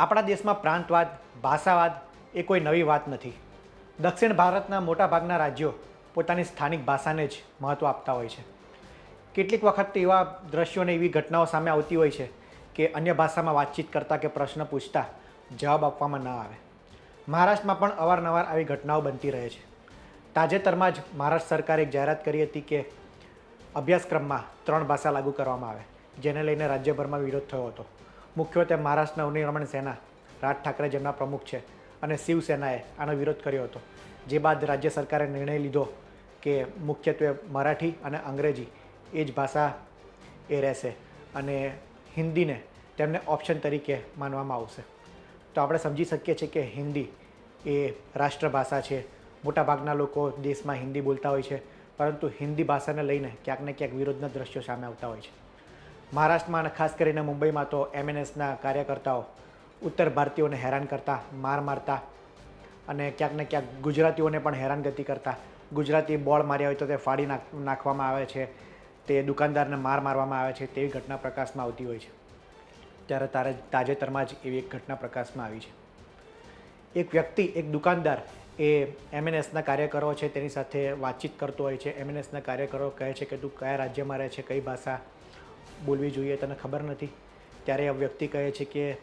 આપણા દેશમાં પ્રાંતવાદ, ભાષાવાદ એ કોઈ નવી વાત નથી. દક્ષિણ ભારતના મોટાભાગના રાજ્યો પોતાની સ્થાનિક ભાષાને જ મહત્ત્વ આપતા હોય છે. કેટલીક વખત એવા દ્રશ્યો અને એવી ઘટનાઓ સામે આવતી હોય છે કે અન્ય ભાષામાં વાતચીત કરતાં કે પ્રશ્ન પૂછતા જવાબ આપવામાં ન આવે. મહારાષ્ટ્રમાં પણ અવારનવાર આવી ઘટનાઓ બનતી રહે છે. તાજેતરમાં જ મહારાષ્ટ્ર સરકારે એક જાહેરાત કરી હતી કે અભ્યાસક્રમમાં ત્રણ ભાષા લાગુ કરવામાં આવે, જેને લઈને રાજ્યભરમાં વિરોધ થયો હતો. મુખ્યત્વે મહારાષ્ટ્રના નવનિર્માણ સેના, રાજ ઠાકરે જેમના પ્રમુખ છે અને શિવસેનાએ આનો વિરોધ કર્યો હતો. જે બાદ રાજ્ય સરકારે નિર્ણય લીધો કે મુખ્યત્વે મરાઠી અને અંગ્રેજી એ જ ભાષા એ રહેશે અને હિન્દીને તેમને ઓપ્શન તરીકે માનવામાં આવશે. તો આપણે સમજી શકીએ છીએ કે હિન્દી એ રાષ્ટ્રભાષા છે. મોટાભાગના લોકો દેશમાં હિન્દી બોલતા હોય છે, પરંતુ હિન્દી ભાષાને લઈને ક્યાંક ને ક્યાંક વિરોધના દ્રશ્યો સામે આવતા હોય છે. મહારાષ્ટ્રમાં અને ખાસ કરીને મુંબઈમાં તો એમએનએસના કાર્યકર્તાઓ ઉત્તર ભારતીયોને હેરાન કરતા, માર મારતા અને ક્યાંક ને ક્યાંક ગુજરાતીઓને પણ હેરાનગતિ કરતા. ગુજરાતી બોળ માર્યા હોય તો તે ફાડી નાખ, નાખવામાં આવે છે, તે દુકાનદારને માર મારવામાં આવે છે, તેવી ઘટના પ્રકાશમાં આવતી હોય છે. ત્યારે તારે તાજેતરમાં જ એવી એક ઘટના પ્રકાશમાં આવી છે. એક વ્યક્તિ, એક દુકાનદાર એ એમએનએસના કાર્યકરો છે, તેની સાથે વાતચીત કરતો હોય છે. એમએનએસના કાર્યકરો કહે છે કે, તું કયા રાજ્યમાં રહે છે, કઈ ભાષા બોલવી જોઈએ તને ખબર નથી. ત્યારે આ વ્યક્તિ કહે છે કે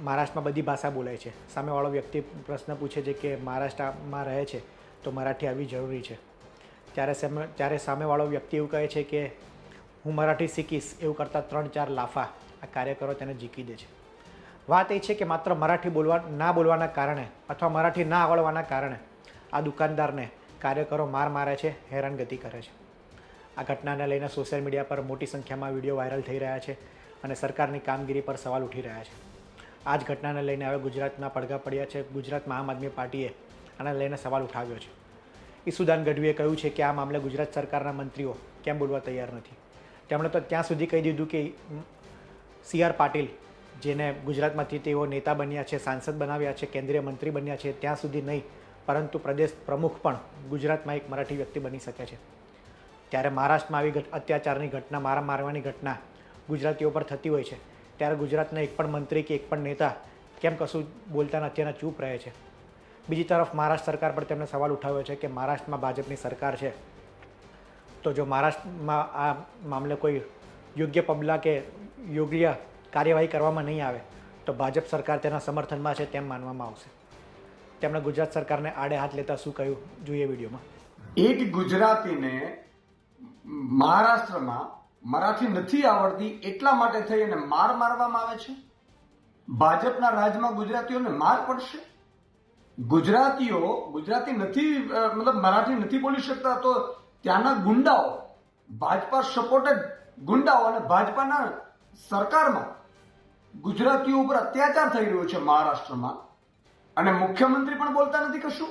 મહારાષ્ટ્રમાં બધી ભાષા બોલાય છે. સામેવાળો વ્યક્તિ પ્રશ્ન પૂછે છે કે મહારાષ્ટ્રમાં રહે છે તો મરાઠી આવી જરૂરી છે. ત્યારે સામે, ત્યારે સામેવાળો વ્યક્તિ એવું કહે છે કે હું મરાઠી શીખીશ એવું કરતાં ત્રણ ચાર લાફા આ કાર્યકરો તેને જીકી દે છે. વાત એ છે કે માત્ર મરાઠી બોલવા, ના બોલવાના કારણે અથવા મરાઠી ના આવડવાના કારણે આ દુકાનદારને કાર્યકરો માર મારે છે, હેરાનગતિ કરે છે. આ ઘટનાને લઈને સોશિયલ મીડિયા પર મોટી સંખ્યામાં વીડિયો વાયરલ થઈ રહ્યા છે અને સરકારની કામગીરી પર સવાલ ઉઠી રહ્યા છે. આ જ ઘટનાને લઈને હવે ગુજરાતના પડઘા પડ્યા છે. ગુજરાતમાં આમ આદમી પાર્ટીએ આને લઈને સવાલ ઉઠાવ્યો છે. ઈસુદાન ગઢવીએ કહ્યું છે કે આ મામલે ગુજરાત સરકારના મંત્રીઓ કેમ બોલવા તૈયાર નથી? તેમણે તો ત્યાં સુધી કહી દીધું કે સી આર પાટીલ, જેને ગુજરાતમાંથી તેઓ નેતા બન્યા છે, સાંસદ બનાવ્યા છે, કેન્દ્રીય મંત્રી બન્યા છે, ત્યાં સુધી નહીં, પરંતુ પ્રદેશ પ્રમુખ પણ ગુજરાતમાં એક મરાઠી વ્યક્તિ બની શકે છે. ત્યારે મહારાષ્ટ્રમાં આવી અત્યાચારની ઘટના, મારા મારવાની ઘટના ગુજરાતીઓ પર થતી હોય છે. ત્યારે ગુજરાતના એક પણ મંત્રી કે એક પણ નેતા કેમ કશું બોલતા નથી અને ચૂપ રહે છે? બીજી તરફ મહારાષ્ટ્ર સરકાર પર તેમણે સવાલ ઉઠાવ્યો છે કે મહારાષ્ટ્રમાં ભાજપની સરકાર છે? તો જો મહારાષ્ટ્રમાં આ મામલે કોઈ યોગ્ય પગલાં કે યોગ્ય કાર્યવાહી કરવામાં નહીં આવે, તો ભાજપ સરકાર તેના સમર્થનમાં છે તેમ માનવામાં આવશે. તેમણે ગુજરાત સરકારને આડે હાથ લેતા શું કહ્યું? જોઈએ વિડીયોમાં. એક ગુજરાતીને મહારાષ્ટ્રમાં મરાઠી નથી આવડતી એટલા માટે થઈ અને માર મારવામાં આવે છે? ભાજપના રાજમાં ગુજરાતીઓને માર પડશે? ગુજરાતીઓ, ગુજરાતી નથી મતલબ મરાઠી નથી બોલી શકતા તો ત્યાંના ગુંડાઓ, ભાજપા સપોર્ટેડ ગુંડાઓ અને ભાજપાના સરકારમાં ગુજરાતીઓ ઉપર અત્યાચાર થઈ રહ્યો છે મહારાષ્ટ્રમાં. અને મુખ્યમંત્રી પણ બોલતા નથી કશું?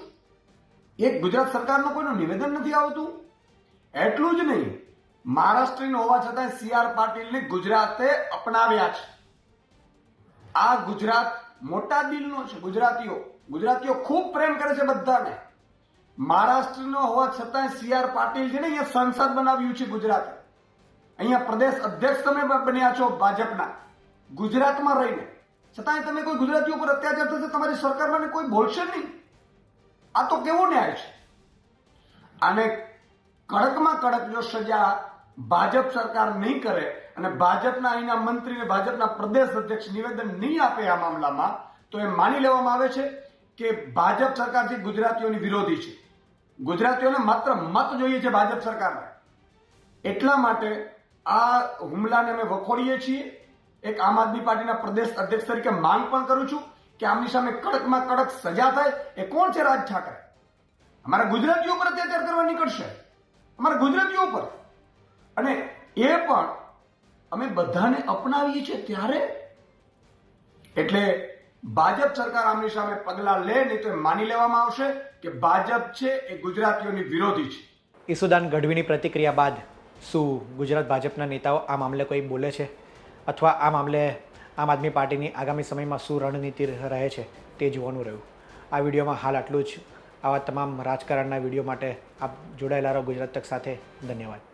એક ગુજરાત સરકારનું કોઈનું નિવેદન નથી આવતું? એટલું જ નહીં, મહારાષ્ટ્રીયન હોવા છતાં સી આર પાટીલને ગુજરાતે અપનાવ્યા છે. આ ગુજરાત મોટા દિલનો છે, ગુજરાતીઓ. ગુજરાતીઓ ખૂબ પ્રેમ કરે છે બધાને. મહારાષ્ટ્રનો હોવા છતાં સી આર પાટીલ છે ને અહીંયા સંસદ બનાવ્યું છે ગુજરાતે. અહીંયા પ્રદેશ અધ્યક્ષ તમે બન્યા છો ભાજપના. ગુજરાતમાં રહીને. છતાંય તમે કોઈ ગુજરાતીઓ પર અત્યાચાર થશે, તમારી સરકારમાં કોઈ બોલશે નહીં. આ તો કેવો ન્યાય છે? અને કડકમાં કડક જો સજા ભાજપ સરકાર નહીં કરે અને ભાજપના અહીંના મંત્રીને ભાજપના પ્રદેશ અધ્યક્ષ નિવેદન નહીં આપે આ મામલામાં, તો એ માની લેવામાં આવે છે કે ભાજપ સરકાર છે ગુજરાતીઓની વિરોધી છે. ગુજરાતીઓને માત્ર મત જોઈએ છે ભાજપ સરકારને. એટલા માટે આ હુમલાને અમે વખોડીએ છીએ. એક આમ આદમી પાર્ટીના પ્રદેશ અધ્યક્ષ તરીકે માંગ પણ કરું છું કે આમની સામે કડકમાં કડક સજા થાય. એ કોણ છે રાજ ઠાકરે? અમારા ગુજરાતીઓ પર અત્યાચાર કરવા નીકળશે. અમારા ગુજરાતીઓ પર. અને એ પણ અમે બધાને અપનાવીએ છીએ ત્યારે? એટલે ભાજપ સરકાર આમની સામે પગલાં લે, નહીં તો માની લેવામાં આવશે કે ભાજપ છે એ ગુજરાતીઓની વિરોધી છે. ઈસુદાન ગઢવીની પ્રતિક્રિયા બાદ શું ગુજરાત ભાજપના નેતાઓ આ મામલે કોઈ બોલે છે? અથવા આ મામલે આમ આદમી પાર્ટીની આગામી સમયમાં શું રણનીતિ રહે છે તે જોવાનું રહ્યું. આ વિડીયોમાં હાલ આટલું જ. આવા તમામ રાજકારણના વીડિયો માટે આપ જોડાયેલા રહો ગુજરાત તક સાથે. ધન્યવાદ.